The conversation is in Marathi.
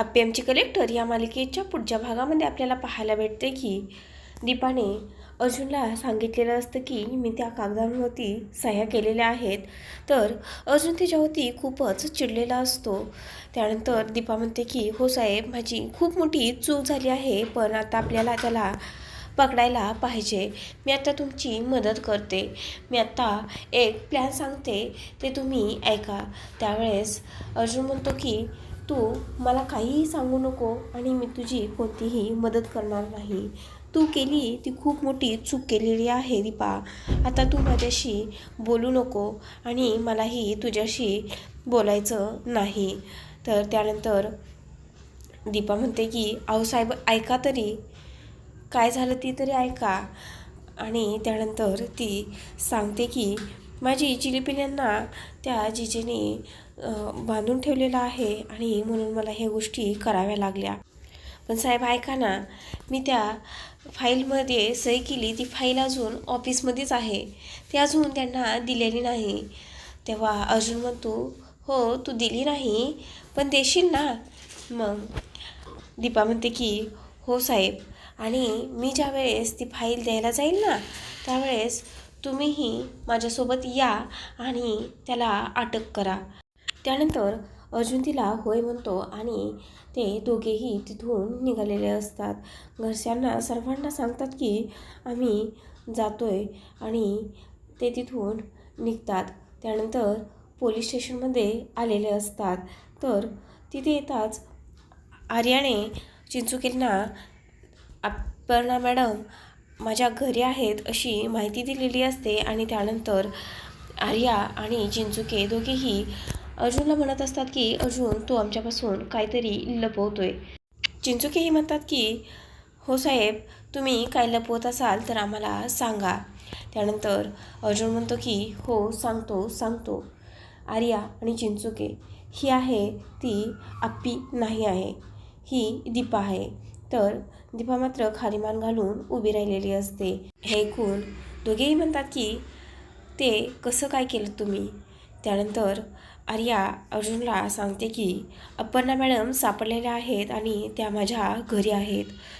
आप्पी आमची कलेक्टर या मालिकेच्या पुढच्या भागामध्ये आपल्याला पाहायला भेटते की दीपाने अर्जुनला सांगितलेलं असतं की मी त्या कागदांवरती सह्या केलेल्या आहेत. तर अर्जुन तिच्यावरती खूपच चिडलेला असतो. त्यानंतर दीपा म्हणते की हो साहेब माझी खूप मोठी चूक झाली आहे पण आता आपल्याला त्याला पकडायला पाहिजे. मी आता तुमची मदत करते. मी आत्ता एक प्लॅन सांगते ते तुम्ही ऐका. त्यावेळेस अर्जुन म्हणतो की तू मला काहीही सांगू नको आणि मी तुझी कोणतीही मदत करणार नाही. तू केली ती खूप मोठी चूक केलेली आहे दीपा. आता तू माझ्याशी बोलू नको आणि मलाही तुझ्याशी बोलायचं नाही. तर त्यानंतर दीपा म्हणते की आहो साहेब ऐका तरी. काय झालं ती तरी ऐका. आणि त्यानंतर ती सांगते की माझी चिलीपिल्यांना त्या जिजेने बांधून ठेवलेलं आहे आणि म्हणून मला ह्या गोष्टी कराव्या लागल्या. पण साहेब ऐका ना मी त्या फाईलमध्ये सही केली ती फाईल अजून ऑफिसमध्येच आहे. ती अजून त्यांना दिलेली नाही. तेव्हा अर्जुन म्हणतो हो तू दिली नाही पण देशील ना? मग दीपा म्हणते की हो साहेब. आणि मी ज्या वेळेस ती फाईल द्यायला जाईल ना त्यावेळेस तुम्हीही माझ्यासोबत या आणि त्याला अटक करा. त्यानंतर अर्जुन तिला होय म्हणतो आणि ते दोघेही तिथून निघालेले असतात. घरच्यांना सर्वांना सांगतात की आम्ही जातो आहे आणि ते तिथून निघतात. त्यानंतर पोलीस स्टेशनमध्ये आलेले असतात. तर तिथे येताच आर्याने चिंचुकेंना अपर्णा मॅडम माझ्या घरी आहेत अशी माहिती दिलेली असते आणि त्यानंतर आर्या आणि चिंचुके दोघेही अर्जुनला म्हणत असतात की अर्जुन तू आमच्यापासून काहीतरी लपवतोय. चिंचुकेही म्हणतात की हो साहेब तुम्ही काय लपवत असाल तर आम्हाला सांगा. त्यानंतर अर्जुन म्हणतो की हो सांगतो सांगतो. आर्या आणि चिंचुके ही आहे ती आप्पी नाही आहे ही दीपा आहे. तर दीपा मात्र खाली मान घालून उभी राहिलेली असते. हे ऐकून दोघेही म्हणतात की ते कसं काय केलं तुम्ही? त्यानंतर आर्या अर्जुनला सांगते की अपर्णा मॅडम सापडलेल्या आहेत आणि त्या माझ्या घरी आहेत.